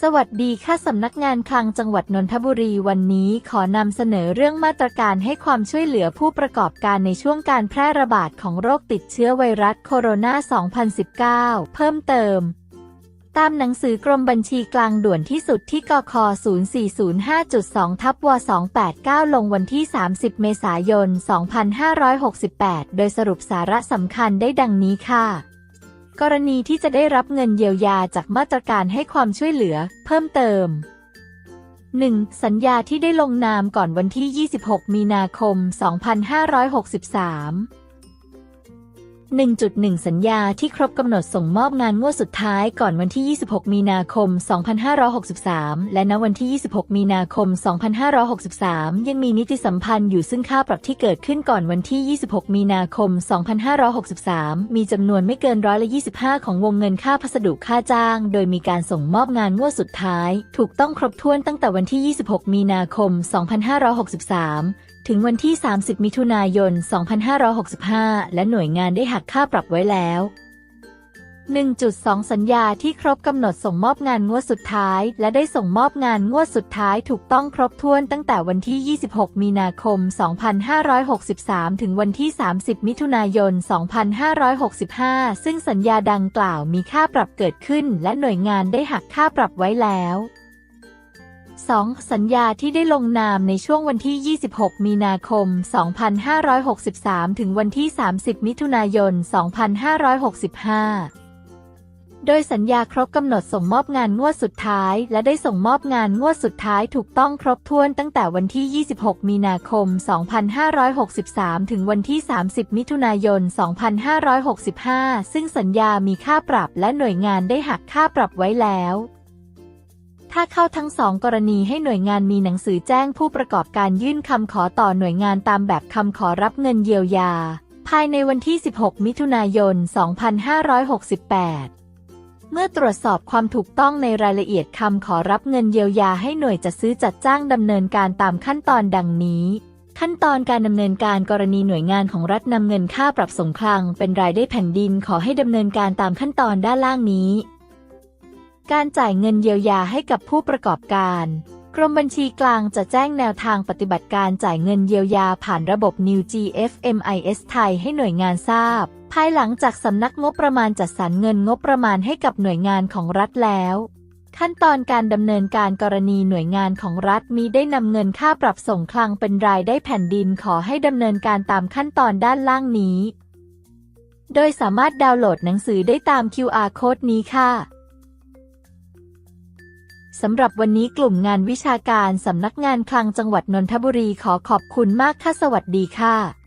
สวัสดีค่ะสำนักงานคลังจังหวัดนนทบุรีวันนี้ขอนำเสนอเรื่องมาตรการให้ความช่วยเหลือผู้ประกอบการในช่วงการแพร่ระบาดของโรคติดเชื้อไวรัสโคโรนา 2019 เพิ่มเติม ตามหนังสือกรมบัญชีกลางด่วนที่สุดที่กค0405.2ทับว289 ลงวันที่ 30 เมษายน 2568 โดยสรุปสาระสำคัญได้ดังนี้ค่ะ กรณีที่จะได้รับเงินเยียวยาจากมาตรการให้ความช่วยเหลือ เพิ่มเติม 1. สัญญาที่ได้ลงนามก่อนวันที่ 26 มีนาคม 2563 1.1 สัญญาที่ครบกำหนดส่งมอบงานงวดสุดท้ายก่อนวันที่ 26 มีนาคม 2563 และณวันที่ 26 มีนาคม 2563 ยังมีนิติสัมพันธ์อยู่ซึ่งค่าปรับที่เกิดขึ้นก่อนวันที่ 26 มีนาคม 2563 มีจำนวนไม่เกินร้อยละ 25 ของวงเงินค่าพัสดุค่าจ้าง โดยมีการส่งมอบงานงวดสุดท้าย ถูกต้องครบถ้วนตั้งแต่วันที่ 26 มีนาคม 2563 ถึงวันที่ 30 มิถุนายน 2565 และหน่วยงานได้หักค่าปรับไว้แล้ว 1.2 สัญญาที่ครบกำหนดส่งมอบงานงวดสุดท้าย และได้ส่งมอบงานงวดสุดท้ายถูกต้องครบถ้วนตั้งแต่วันที่ 26 มีนาคม 2563 ถึงวันที่ 30 มิถุนายน 2565 ซึ่งสัญญาดังกล่าวมีค่าปรับเกิดขึ้น และหน่วยงานได้หักค่าปรับไว้แล้ว 2. สัญญาที่ได้ลงนามในช่วงวันที่ 26 มีนาคม 2563 ถึงวันที่ 30 มิถุนายน 2565 โดยสัญญาครบกำหนดส่งมอบงานงวดสุดท้าย และได้ส่งมอบงานงวดสุดท้ายถูกต้องครบถ้วนตั้งแต่วันที่ 26 มีนาคม 2563 ถึงวันที่ 30 มิถุนายน 2565 ซึ่งสัญญามีค่าปรับและหน่วยงานได้หักค่าปรับไว้แล้ว ถ้าเข้าทั้งสองกรณีให้หน่วยงานมีหนังสือแจ้งผู้ประกอบการยื่นคำขอต่อหน่วยงานตามแบบคำขอรับเงินเยียวยา ภายในวันที่ 16 มิถุนายน 2568เมื่อตรวจสอบความถูกต้องในรายละเอียดคำขอรับเงินเยียวยาให้หน่วยจัดซื้อจัดจ้างดำเนินการตามขั้นตอนดังนี้ ขั้นตอนการดำเนินการกรณีหน่วยงานของรัฐนำเงินค่าปรับสงคลัง เป็นรายได้แผ่นดินขอให้ดำเนินการตามขั้นตอนด้านล่างนี้ การจ่ายเงินเยียวยาให้กับผู้ประกอบการ กรมบัญชีกลางจะแจ้งแนวทางปฏิบัติการจ่ายเงินเยียวยาผ่านระบบ New GFMIS ไทยให้หน่วยงานทราบ ภายหลังจากสำนักงบประมาณจัดสรรเงินงบประมาณให้กับหน่วยงานของรัฐแล้ว ขั้นตอนการดำเนินการกรณีหน่วยงานของรัฐมีได้นำเงินค่าปรับส่งคลังเป็นรายได้แผ่นดินขอให้ดำเนินการตามขั้นตอนด้านล่างนี้ โดยสามารถดาวน์โหลดหนังสือได้ตาม QR code นี้ค่ะ สำหรับวันนี้กลุ่มงานวิชาการสำนักงานคลังจังหวัดนนทบุรีขอขอบคุณมากค่ะสวัสดีค่ะ